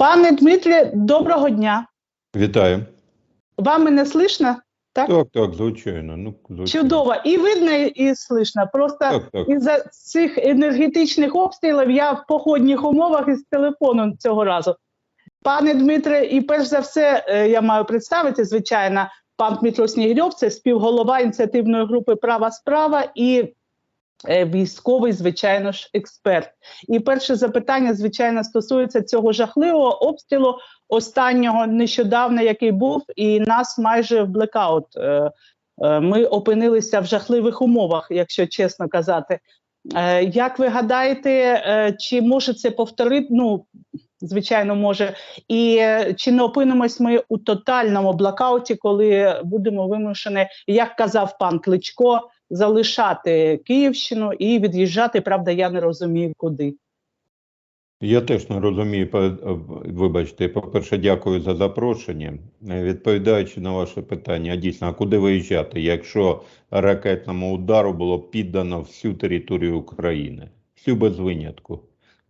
Пане Дмитрі, доброго дня. Вітаю. Вам мене слышно? Так? Так, так, звичайно. Ну, звичайно. Чудово. І видно, і слышно. Просто із-за цих енергетичних обстрілів я в походних умовах із телефоном цього разу. Пане Дмитре, і перш за все, е, я маю представити, звичайно, пан Дмитро Снігирьов, це співголова ініціативної групи Права справа і військовий, звичайно ж, експерт. І перше запитання, звичайно, стосується цього жахливого обстрілу останнього нещодавно, який був, і нас майже в блекаут. е, е, Ми опинилися в жахливих умовах, якщо чесно казати. Е, Як ви гадаєте, е, чи може це повторити? Ну, звичайно, може. І е, чи не опинимось ми у тотальному блокауті, коли будемо вимушені, як казав пан Кличко, залишати Київщину і від'їжджати? Правда, я не розумію, куди. Я теж не розумію, вибачте, по-перше, дякую за запрошення. Відповідаючи на ваше питання, дійсно, а куди виїжджати, якщо ракетному удару було піддано всю територію України, всю без винятку,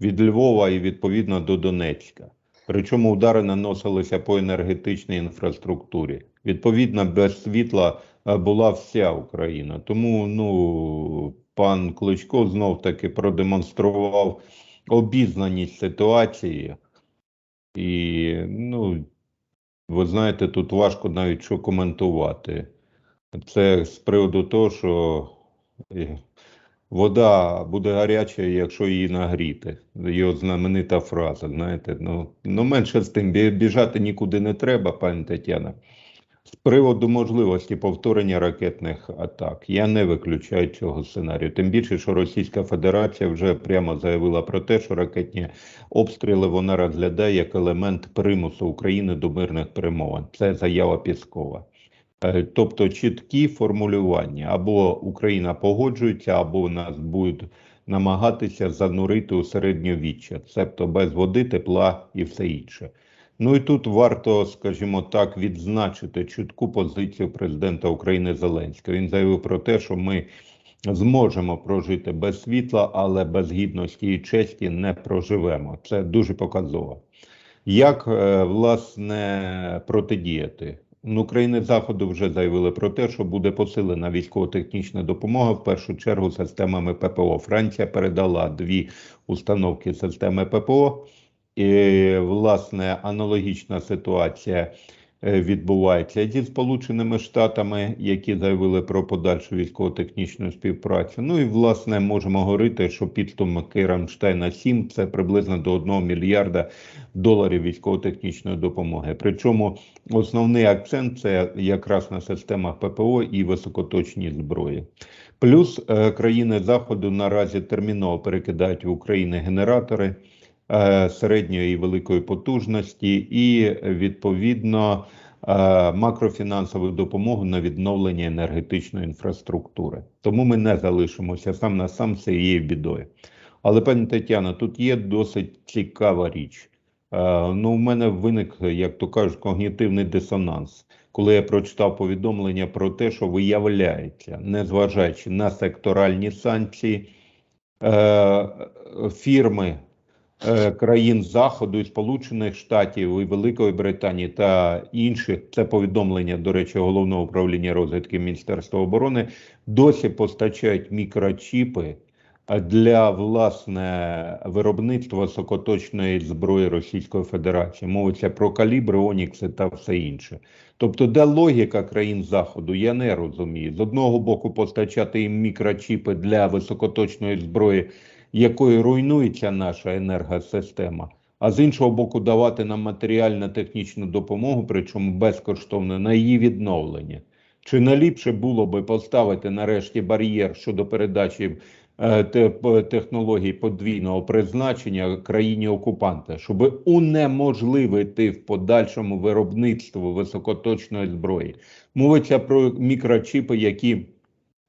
від Львова і відповідно до Донецька. Причому удари наносилися по енергетичній інфраструктурі. Відповідно, без світла була вся Україна. Тому ну, пан Кличко знов таки продемонстрував обізнаність ситуації. І, ну, ви знаєте, тут важко навіть що коментувати. Це з приводу того, що е, вода буде гаряча, якщо її нагріти. Його знаменита фраза, знаєте. Ну, ну менше з тим, біжати нікуди не треба, пані Тетяна. З приводу можливості повторення ракетних атак, я не виключаю цього сценарію. Тим більше, що Російська Федерація вже прямо заявила про те, що ракетні обстріли вона розглядає як елемент примусу України до мирних перемовин. Це заява Піскова. Е, Тобто чіткі формулювання або Україна погоджується, або нас будуть намагатися занурити у середньовіччя, тобто без води, тепла і все інше. Ну і тут варто, скажімо так, відзначити чітку позицію президента України Зеленського. Він заявив про те, що ми зможемо прожити без світла, але без гідності і честі не проживемо. Це дуже показово. Як е, власне протидіяти? Ну, країни заходу вже заявили про те, що буде посилена військово-технічна допомога в першу чергу системами ППО. Франція передала дві установки системи ППО. І, власне, аналогічна ситуація е, відбувається зі Сполученими Штатами, які заявили про подальшу військово-технічну співпрацю. Ну і власне можемо говорити, що підсумки Рамштайна 7 це приблизно до 1 мільярда доларів військово-технічної допомоги. Причому основний акцент це якраз на системах ППО і високоточній зброї. Плюс е, країни Заходу наразі терміново перекидають в Україну генератори середньої і великої потужності, і відповідно е, макрофінансову допомогу на відновлення енергетичної інфраструктури. Тому ми не залишимося сам на сам з цією бідою. Але, пані Тетяна, тут є досить цікава річ. Е, ну, у мене виник, як то кажуть, когнітивний дисонанс, коли я прочитав повідомлення про те, що виявляється, незважаючи на секторальні санкції, е, фірми е, країн Заходу і Сполучених Штатів і Великої Британії та інших, це повідомлення, до речі, головного управління розвідки Міністерства оборони, досі постачають мікрочіпи е, для власне виробництва високоточної зброї Російської Федерації. Мовиться про калібри, онікси та все інше. Тобто, де логіка країн Заходу, я не розумію. З одного боку, постачати їм мікрочіпи для високоточної зброї, якою руйнується наша енергосистема, а з іншого боку, давати нам матеріально-технічну допомогу, причому безкоштовно на її відновлення. Чи не ліпше було би поставити нарешті бар'єр щодо передачі е, технологій подвійного призначення країні окупанта, щоб унеможливити в подальшому виробництво високоточної зброї? Мовиться про мікрочіпи, які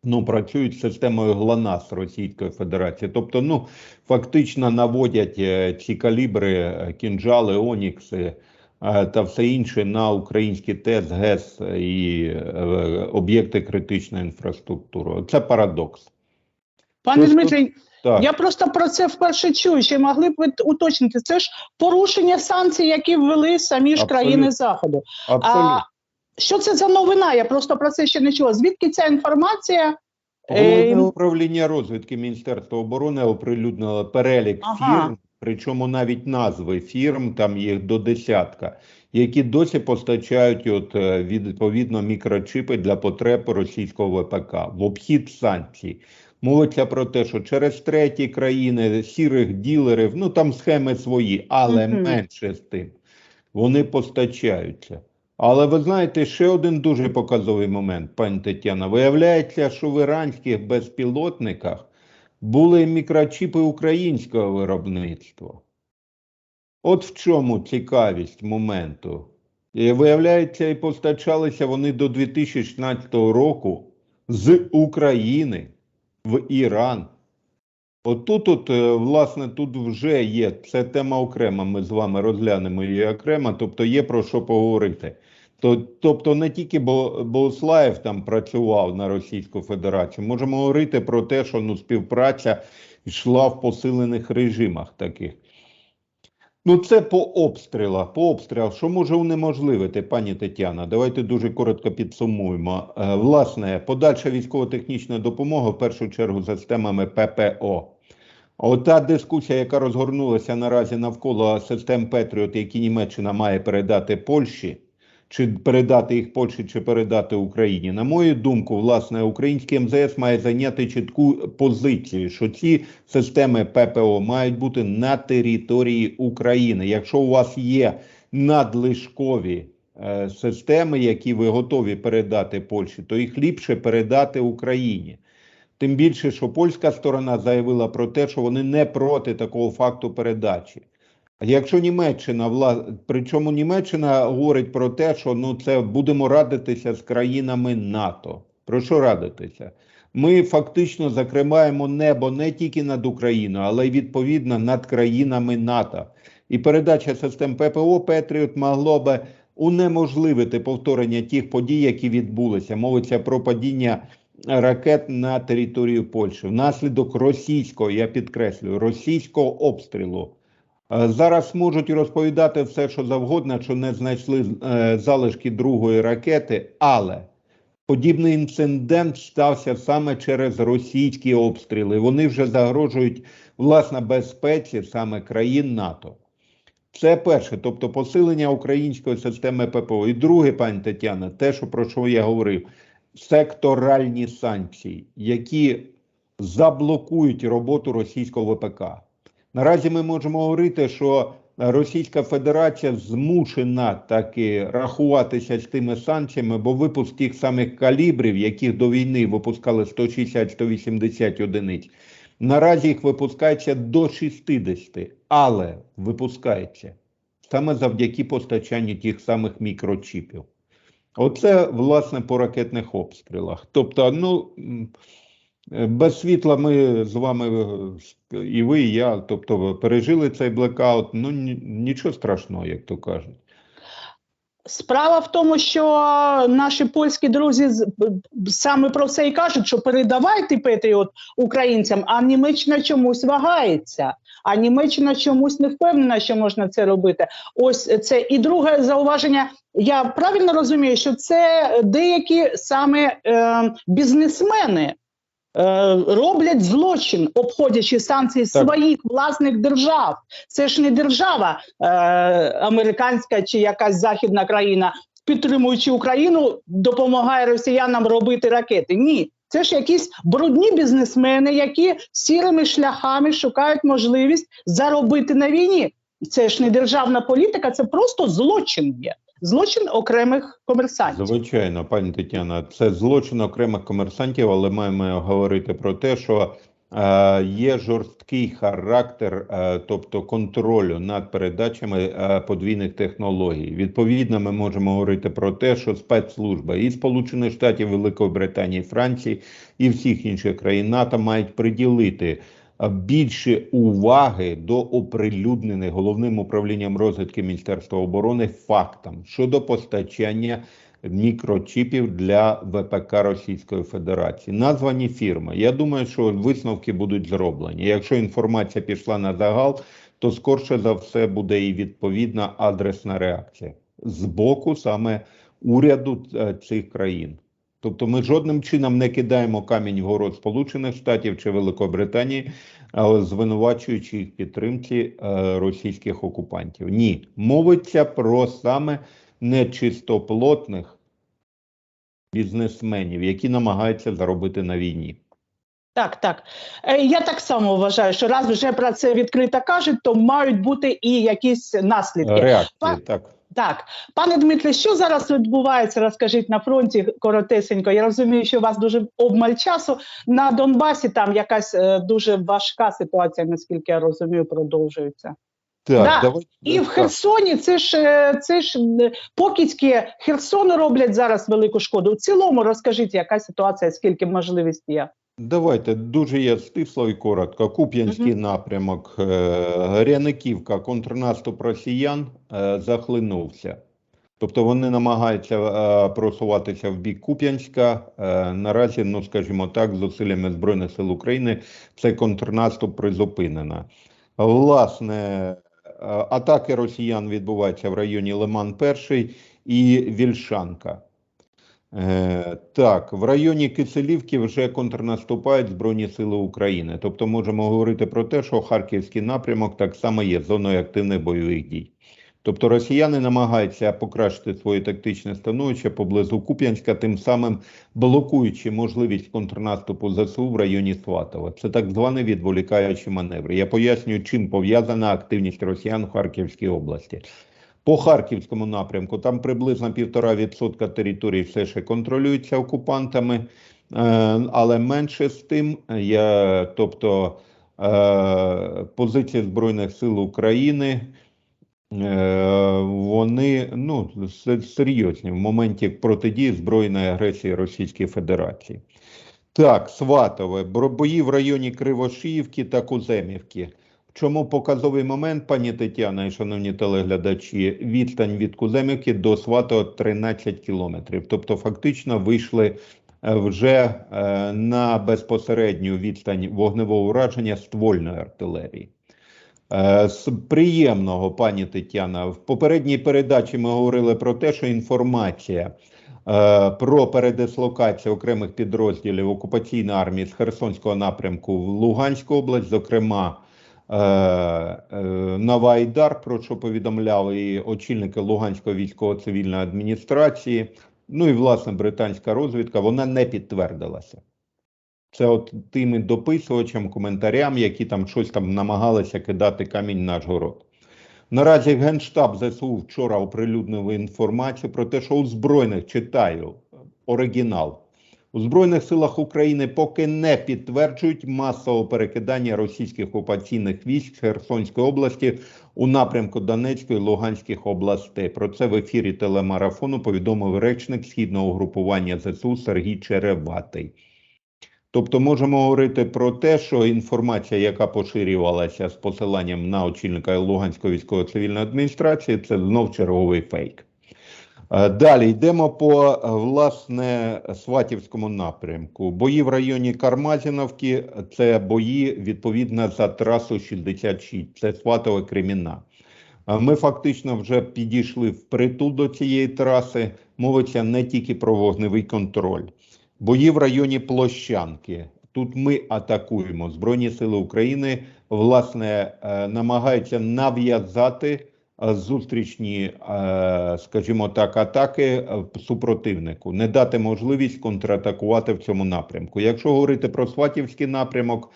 ну, працюють системою ГЛОНАСС Російської Федерації. Тобто, ну, фактично наводять е, ці калібри, е, кінжали, онікси е, та все інше на українські ТЕС, ГЕС і об'єкти критичної інфраструктури. Це парадокс. Пане Дмитрий, Так. я просто про це вперше чую. Чи могли б ви уточнити? Це ж порушення санкцій, які ввели самі ж Абсолютно. країни Заходу. Абсолютно. А що це за новина? Я просто про це ще не чула. Звідки ця інформація? Головне Е, управління розвідки Міністерства оборони оприлюднило перелік Ага. фірм, причому навіть назви фірм, там їх до десятка, які досі постачають от, е, відповідно мікрочипи для потреб російського ВПК в обхід санкцій. Мовиться про те, що через треті країни сірих ділерів, ну там схеми свої, але Мгм. менше з тим, вони постачаються. Але ви знаєте, ще один дуже показовий момент, пані Тетяна. Виявляється, що в іранських безпілотниках були мікрочіпи українського виробництва. От в чому цікавість моменту. І виявляється, і постачалися вони до 2016 року з України в Іран. От тут, от, е, власне, тут вже є, це тема окрема, ми з вами розглянемо її окремо, тобто є про що поговорити. Тобто не тільки Бо- Богуслаєв там працював на Російську Федерацію, можемо говорити про те, що ну, співпраця йшла в посилених режимах таких. Ну, це по обстрілах. По обстрілах, що може унеможливити, пані Тетяна? Давайте дуже коротко підсумуємо. Е, Власне, подальша військово-технічна допомога в першу чергу за системами ППО. Ота дискусія, яка розгорнулася наразі навколо систем Петріот, які Німеччина має передати Польщі, чи передати їх Польщі, чи передати Україні. На мою думку, власне, український МЗС має зайняти чітку позицію, що ці системи ППО мають бути на території України. Якщо у вас є надлишкові е, системи, які ви готові передати Польщі, то їх ліпше передати Україні. Тим більше, що польська сторона заявила про те, що вони не проти такого факту передачі. Якщо Німеччина, вла... причому Німеччина говорить про те, що ну це будемо радитися з країнами НАТО. Про що радитися? Ми фактично закриваємо небо не тільки над Україною, але й відповідно над країнами НАТО. І передача систем ППО Петріот могло би унеможливити повторення тих подій, які відбулися. Мовиться про падіння ракет на територію Польщі внаслідок російського, я підкреслюю, російського обстрілу. Е, Зараз можуть розповідати все, що завгодно, що не знайшли е, залишки другої ракети, але подібний інцидент стався саме через російські обстріли. Вони вже загрожують власне безпеці саме країн НАТО. Це перше, тобто посилення української системи ППО. І друге, пані Тетяна, те, що про що я говорив, секторальні санкції, які заблокують роботу російського ВПК. Наразі ми можемо говорити, що Російська Федерація змушена таки рахуватися з тими санкціями, бо випуск тих самих калібрів, яких до війни випускали 160-180 одиниць, наразі їх випускається до 60, але випускається саме завдяки постачанню тих самих мікрочіпів. Оце, власне, по ракетних обстрілах. Тобто, ну. Е, Без світла ми з вами е, і ви, і я, тобто пережили цей блекаут. Ну нічого страшного, як то кажуть. Справа в тому, що наші польські друзі саме про це і кажуть, що передавайте Петріот українцям, а Німеччина чомусь вагається. А Німеччина чомусь не впевнена, що можна це робити. Ось це і друге зауваження. Я правильно розумію, що це деякі саме е, бізнесмени. Е, Роблять злочин, обходячи санкції Так. своїх власних держав. Це ж не держава е, американська чи якась західна країна, підтримуючи Україну, допомагає росіянам робити ракети. Ні, це ж якісь брудні бізнесмени, які сірими шляхами шукають можливість заробити на війні. Це ж не державна політика, це просто злочин є. Злочин окремих комерсантів. Звичайно, пані Тетяна, це злочин окремих комерсантів, але маємо говорити про те, що е, є жорсткий характер, е, тобто контролю над передачами е, подвійних технологій. Відповідно, ми можемо говорити про те, що спецслужби і Сполучених Штатів, Великої Британії, Франції і всіх інших країн НАТО мають приділити більше уваги до оприлюднених головним управлінням розвідки Міністерства оборони фактам щодо постачання мікрочіпів для ВПК Російської Федерації. Названі фірми. Я думаю, що висновки будуть зроблені. Якщо інформація пішла на загал, то скорше за все буде і відповідна адресна реакція з боку саме уряду е, цих країн. Тобто ми жодним чином не кидаємо камінь в город Сполучених Штатів чи Великобританії, звинувачуючи їх підтримці е, російських окупантів. Ні, мовиться про саме нечистоплотних бізнесменів, які намагаються заробити на війні. Так, так. Е, Я так само вважаю, що раз вже про це відкрито кажуть, то мають бути і якісь наслідки. Реакції, так. Так, пане Дмитре, що зараз відбувається? Розкажіть на фронті коротесенько. Я розумію, що у вас дуже обмаль часу на Донбасі. Там якась е, дуже важка ситуація, наскільки я розумію, продовжується. Так, Да, давай, І в. Херсоні це ж е, це ж покидьки Херсону роблять зараз велику шкоду. В цілому розкажіть, яка ситуація, скільки можливість є. Давайте дуже я стисло і коротко. Куп'янський напрямок, е, Гряниківка, контрнаступ росіян е, захлинувся. Тобто вони намагаються е, просуватися в бік Куп'янська. Наразі, ну скажімо так, зусиллями Збройних сил України цей контрнаступ призупинено. Власне, атаки росіян відбуваються в районі Лиман 1 і Вільшанка. Е, так, в районі Киселівки вже контрнаступають Збройні Сили України. Тобто можемо говорити про те, що Харківський напрямок так само є зоною активних бойових дій. Тобто росіяни намагаються покращити своє тактичне становище поблизу Куп'янська, тим самим блокуючи можливість контрнаступу ЗСУ в районі Сватова. Це так званий відволікаючі маневри. Я пояснюю, чим пов'язана активність росіян в Харківській області. По Харківському напрямку там приблизно 1,5% території все ще контролюється окупантами, е, але менше з тим, я, тобто е, позиції Збройних сил України. е, Вони ну серйозні в моменті протидії збройної агресії Російської Федерації. Так, Сватове, бої в районі Кривошиївки та Куземівки. Чому показовий момент, пані Тетяна і шановні телеглядачі, відстань від Куземівки до Сватова 13 кілометрів. Тобто, фактично вийшли е, вже е, на безпосередню відстань вогневого ураження ствольної артилерії. Е, З приємного, пані Тетяна, в попередній передачі ми говорили про те, що інформація про передислокацію окремих підрозділів окупаційної армії з Херсонського напрямку в Луганську область, зокрема Навайдар, про що повідомляли і очільники Луганської військово-цивільної адміністрації, ну і власне британська розвідка, вона не підтвердилася. Це от тими дописувачам, коментарям, які там щось там намагалися кидати камінь на наш город. Наразі Генштаб ЗСУ вчора оприлюднив інформацію про те, що у Збройних читаю оригінал. У Збройних силах України поки не підтверджують масового перекидання російських окупаційних військ з Херсонської області у напрямку Донецької і Луганських областей. Про це в ефірі телемарафону повідомив речник східного угрупування ЗСУ Сергій Череватий. Тобто можемо говорити про те, що інформація, яка поширювалася з посиланням на очільника Луганської військово-цивільної адміністрації, це знов черговий фейк. Е, Далі йдемо по е, власне Сватівському напрямку. Бої в районі Кармазіновки це бої відповідно за трасу 66, це Сватове Креміна. Е, Ми фактично вже підійшли впритул до цієї траси. Мовиться не тільки про вогневий контроль. Бої в районі Площанки. Тут ми атакуємо. Збройні сили України власне намагаються нав'язати зустрічні, е, скажімо так, атаки е, супротивнику, не дати можливість контратакувати в цьому напрямку. Якщо говорити про Сватівський напрямок,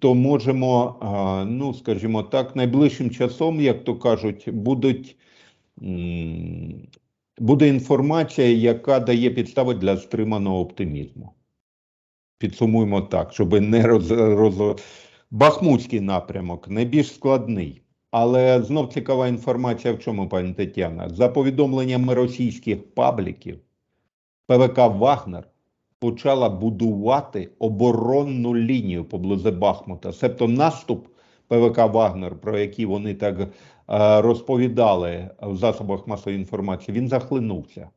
то можемо, е, ну скажімо так, найближчим часом, як то кажуть, будуть. Буде інформація, яка дає підстави для стриманого оптимізму. Підсумуємо так, щоб не роз, роз... Бахмутський напрямок найбільш складний. Але знов цікава інформація в чому, пані Тетяна. За повідомленнями російських пабліків, ПВК Вагнер почала будувати оборонну лінію поблизу Бахмута. Себто наступ ПВК Вагнер, про який вони так е, розповідали в засобах масової інформації, він захлинувся.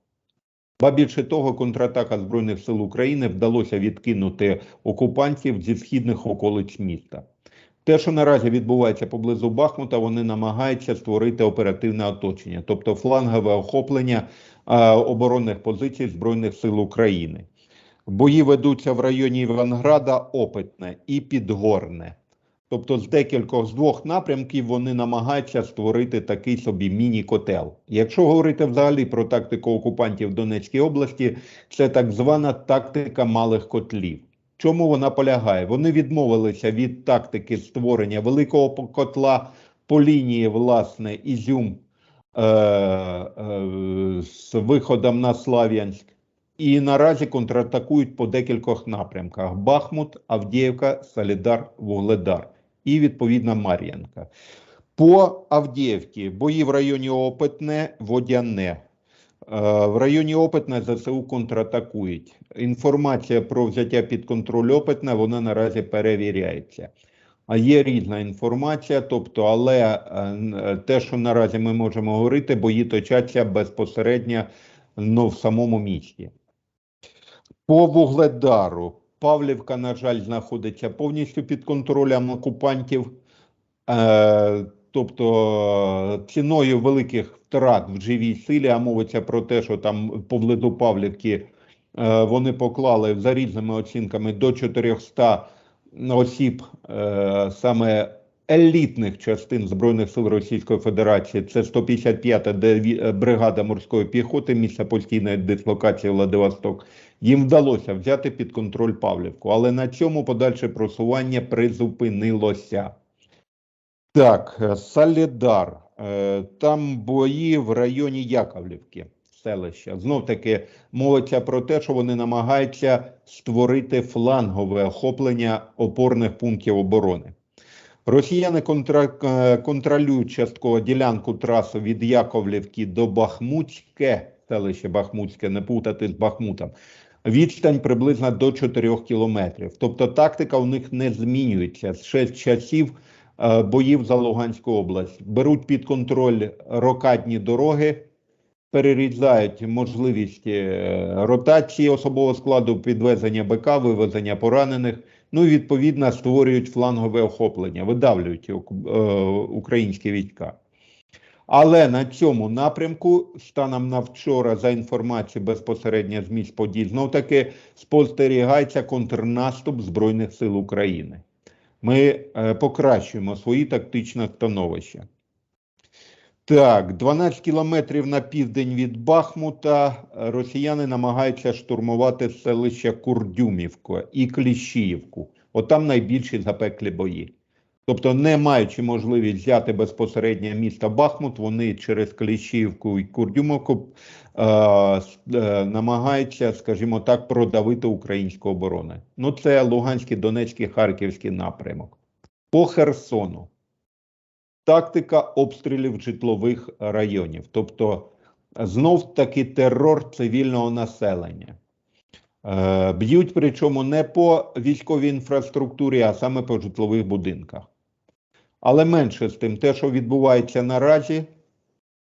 Ба більше того, контратака Збройних сил України вдалося відкинути окупантів зі східних околиць міста. Те, що наразі відбувається поблизу Бахмута, вони намагаються створити оперативне оточення, тобто флангове охоплення е, оборонних позицій Збройних сил України. Бої ведуться в районі Іванграда, Опитне і Підгорне. Тобто з декількох з двох напрямків вони намагаються створити такий собі міні-котел. Якщо говорити взагалі про тактику окупантів в Донецькій області, це так звана тактика малих котлів. Чому вона полягає? Вони відмовилися від тактики створення великого котла по лінії, власне, Ізюм е, е, з виходом на Слав'янськ. І наразі контратакують по декількох напрямках: Бахмут, Авдіївка, Солідар, Вугледар і відповідно Мар'янка. По Авдіївці бої в районі Опитне, Водяне. Е, В районі Опитне ЗСУ контратакують. Інформація про взяття під контроль Опитне, вона наразі перевіряється. А є різна інформація, тобто, але е, те, що наразі ми можемо говорити, бої точаться безпосередньо ну, в самому місті. По Вугледару Павлівка, на жаль, знаходиться повністю під контролем окупантів. Е, тобто ціною великих втрат в живій силі, а мовиться про те, що там поблизу Павлівки е, вони поклали за різними оцінками до 400 осіб е, саме елітних частин Збройних сил Російської Федерації. Це 155-та диві- е, бригада морської піхоти, місце постійної дислокації Владивосток. Їм вдалося взяти під контроль Павлівку, але на цьому подальше просування призупинилося. Так, е, Солідар. Е, Там бої в районі Яковлівки, селища. Знов таки мовиться про те, що вони намагаються створити флангове охоплення опорних пунктів оборони. Росіяни контра... е, контролюють частково ділянку траси від Яковлівки до Бахмутське, селище Бахмутське, не путати з Бахмутом. Відстань приблизно до 4 кілометрів. Тобто тактика у них не змінюється ще з часів боїв за Луганську область. Беруть під контроль рокадні дороги, перерізають можливість е, ротації особового складу, підвезення БК, вивезення поранених. Ну і відповідно створюють флангове охоплення, видавлюють е, українські війська. Але на цьому напрямку, станом на вчора, за інформацією безпосередньо з місць подій, знов таки спостерігається контрнаступ Збройних сил України. Ми е, покращуємо свої тактичне становище. Так, 12 кілометрів на південь від Бахмута росіяни намагаються штурмувати селища Курдюмівка і Кліщіївку. Отам найбільші запеклі бої. Тобто, не маючи можливість взяти безпосередньо місто Бахмут, вони через Кліщіївку і Курдюмівку е, е, намагаються, скажімо так, продавити українську оборону. Ну, це Луганський, Донецький, Харківський напрямок. По Херсону тактика обстрілів житлових районів, тобто знов таки терор цивільного населення. Е, Б'ють причому не по військовій інфраструктурі, а саме по житлових будинках. Але менше з тим, те, що відбувається наразі,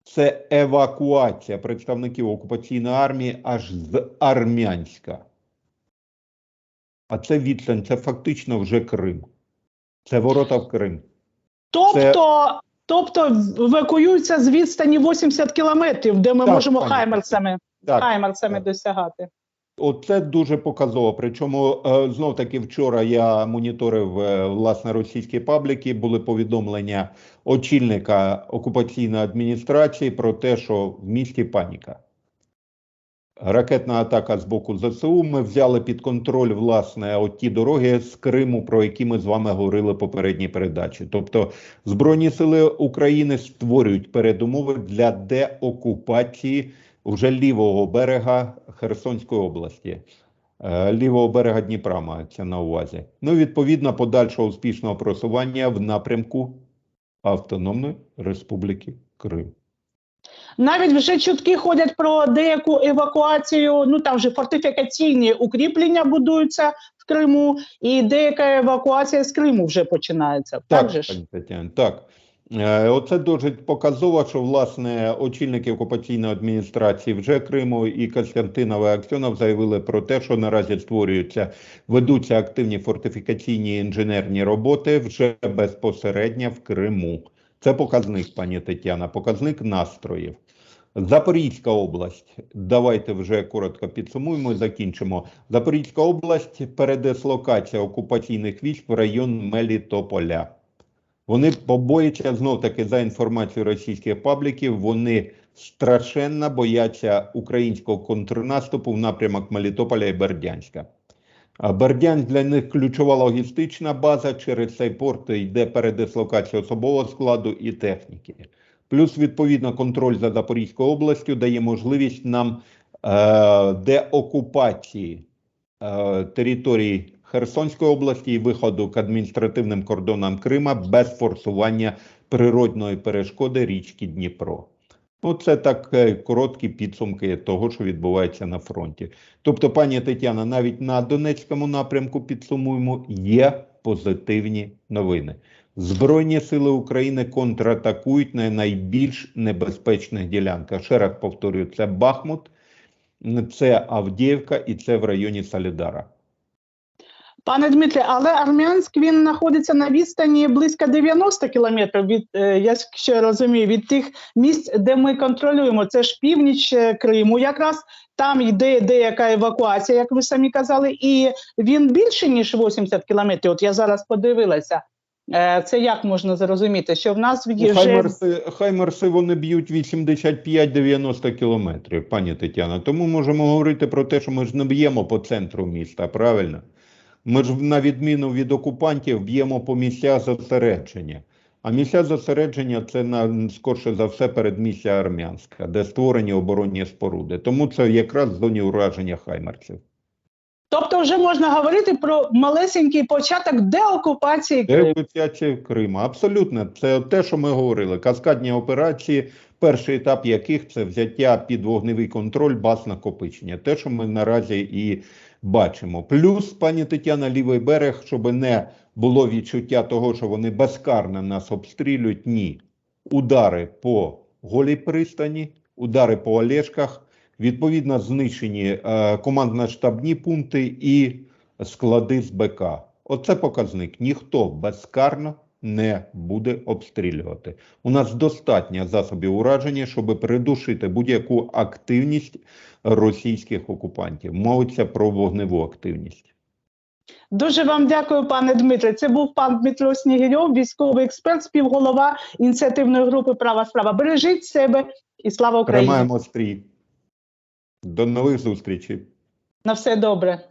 це евакуація представників окупаційної армії аж з Армянська. А це відстань, це фактично вже Крим. Це ворота в Крим. Тобто, тобто евакуюються з відстані 80 кілометрів, де ми Так, можемо пані хаймерсами, Так, хаймерсами так. досягати. Оце дуже показово. Причому е, знов таки вчора я моніторив е, власне російські пабліки. Були повідомлення очільника окупаційної адміністрації про те, що в місті паніка. Ракетна атака з боку ЗСУ. Ми взяли під контроль власне от ті дороги з Криму, про які ми з вами говорили попередній передачі. Тобто Збройні сили України створюють передумови для деокупації вже лівого берега Херсонської області. Е, Лівого берега Дніпра мається на увазі. Ну, відповідно, подальшого успішного просування в напрямку Автономної Республіки Крим. Навіть вже чутки ходять про деяку евакуацію. Ну там вже фортифікаційні укріплення будуються в Криму, і деяка евакуація з Криму вже починається. Так, же ж? пані Тетяно, так. Е, Оце дуже показово, що власне очільники окупаційної адміністрації вже Криму і Костянтинова і Аксьонов заявили про те, що наразі створюються, ведуться активні фортифікаційні інженерні роботи вже безпосередньо в Криму. Це показник, пані Тетяна, показник настроїв. Запорізька область. Давайте вже коротко підсумуємо і закінчимо. Запорізька область передислокація окупаційних військ в район Мелітополя. Вони побоюються знов таки за інформацією російських пабліків. Вони страшенно бояться українського контрнаступу в напрямок Мелітополя і Бердянська. Бердянськ для них ключова логістична база. Через цей порт йде передислокація особового складу і техніки. Плюс, відповідно, контроль за Запорізькою областю дає можливість нам е, деокупації е, території Херсонської області і виходу к адміністративним кордонам Крима без форсування природної перешкоди річки Дніпро. Ну, це так е, короткі підсумки того, що відбувається на фронті. Тобто, пані Тетяна, навіть на Донецькому напрямку підсумуємо, є позитивні новини. Збройні сили України контратакують на найбільш небезпечних ділянках. Ще раз повторюю, це Бахмут, це Авдіївка і це в районі Солідара. Пане Дмитре, але Армянськ він знаходиться на відстані близько 90 кілометрів від, е, я я розумію, від тих місць, де ми контролюємо. Це ж північ е, Криму, якраз там йде деяка евакуація, як ви самі казали, і він більше ніж 80 кілометрів. От я зараз подивилася. Е, Це як можна зрозуміти, що в нас Ну, вже Хаймерси, Хаймерси вони б'ють 85-90 кілометрів, пані Тетяна. Тому можемо говорити про те, що ми ж не б'ємо по центру міста, правильно? Ми ж на відміну від окупантів б'ємо по місцях зосередження. А місця зосередження це на скорше за все передмістя Армянська, де створені оборонні споруди. Тому це якраз в зоні ураження хаймерців. тобто вже можна говорити про малесенький початок деокупації Криму. Деокупація Крима. Абсолютно, це те, що ми говорили. Каскадні операції, перший етап яких це взяття під вогневий контроль баз накопичення. Те, що ми наразі і бачимо. Плюс, пані Тетяна, лівий берег, щоб не було відчуття того, що вони безкарно нас обстрілюють. Ні. Удари по голій пристані, удари по Олешках, відповідно знищені е, командно-штабні пункти і склади з БК. Оце показник. Ніхто безкарно не буде обстрілювати. У нас достатньо засобів ураження, щоб придушити будь-яку активність російських окупантів. Мовиться про вогневу активність. Дуже вам дякую, пане Дмитре. Це був пан Дмитро Снігирьов, військовий експерт, співголова ініціативної групи Права справа. Бережіть себе і слава Україні! Тримаємо стрій. До нових зустрічей. На все добре.